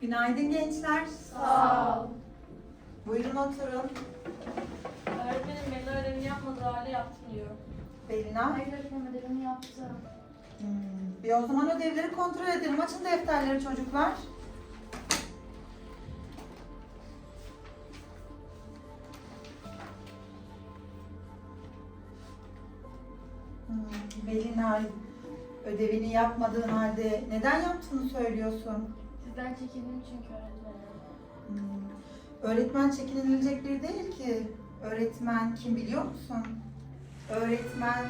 Günaydın gençler. Sağ ol. Buyurun oturun. Öğretmenim beni ödevini yapmadı hala yaptım diyor. Belina. Hayır öğretmenim ödevimi yaptım. Hmm, bir o zaman ödevleri kontrol edelim. Açın defterleri çocuklar. Hmm, Belina ödevini yapmadığın halde neden yaptığını söylüyorsun? Sizden çekindim çünkü öğretmenim. Hmm, Öğretmen çekinilecek biri değil ki. Öğretmen kim biliyor musun? Öğretmen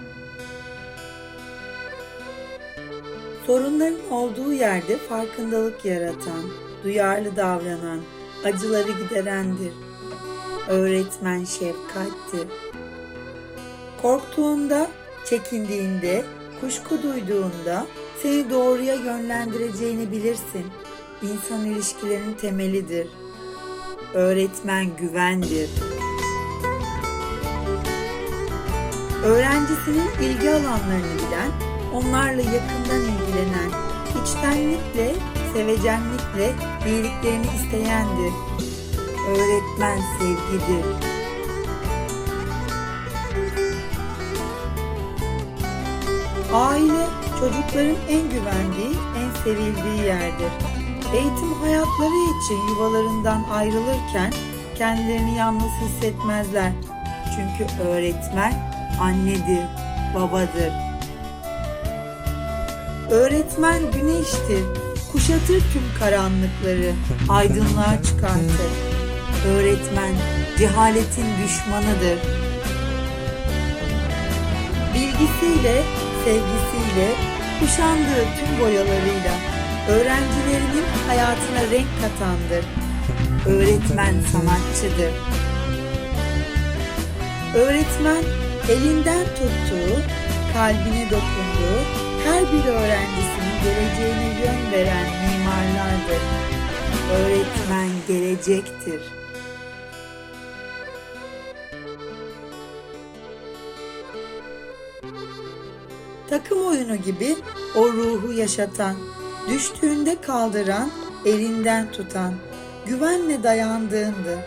Sorunların olduğu yerde farkındalık yaratan, duyarlı davranan, acıları giderendir. Öğretmen şefkattir. Korktuğunda, çekindiğinde, kuşku duyduğunda seni doğruya yönlendireceğini bilirsin. İnsan ilişkilerinin temelidir. Öğretmen güvendir. Öğrencisinin ilgi alanlarını bilen, onlarla yakından ilgilenen, içtenlikle, sevecenlikle iyiliklerini isteyendir. Öğretmen sevgidir. Aile çocukların en güvendiği, en sevildiği yerdir. Eğitim hayatları için yuvalarından ayrılırken kendilerini yalnız hissetmezler. Çünkü öğretmen annedir, babadır. Öğretmen güneştir, kuşatır tüm karanlıkları, aydınlığa çıkartır. Öğretmen cehaletin düşmanıdır. Bilgisiyle, sevgisiyle, kuşandığı tüm boyalarıyla öğrencilerinin hayatına renk katandır. Öğretmen sanatçıdır. Öğretmen elinden tuttuğu, kalbine dokunduğu her bir öğrencisinin geleceğine yön veren mimarlardır. Öğretmen gelecektir. Takım oyunu gibi o ruhu yaşatan, düştüğünde kaldıran, elinden tutan, güvenle dayandığındı.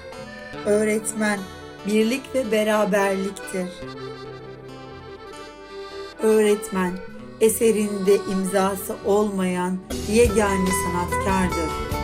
Öğretmen birlik ve beraberliktir. Öğretmen eserinde imzası olmayan yegane sanatkardır.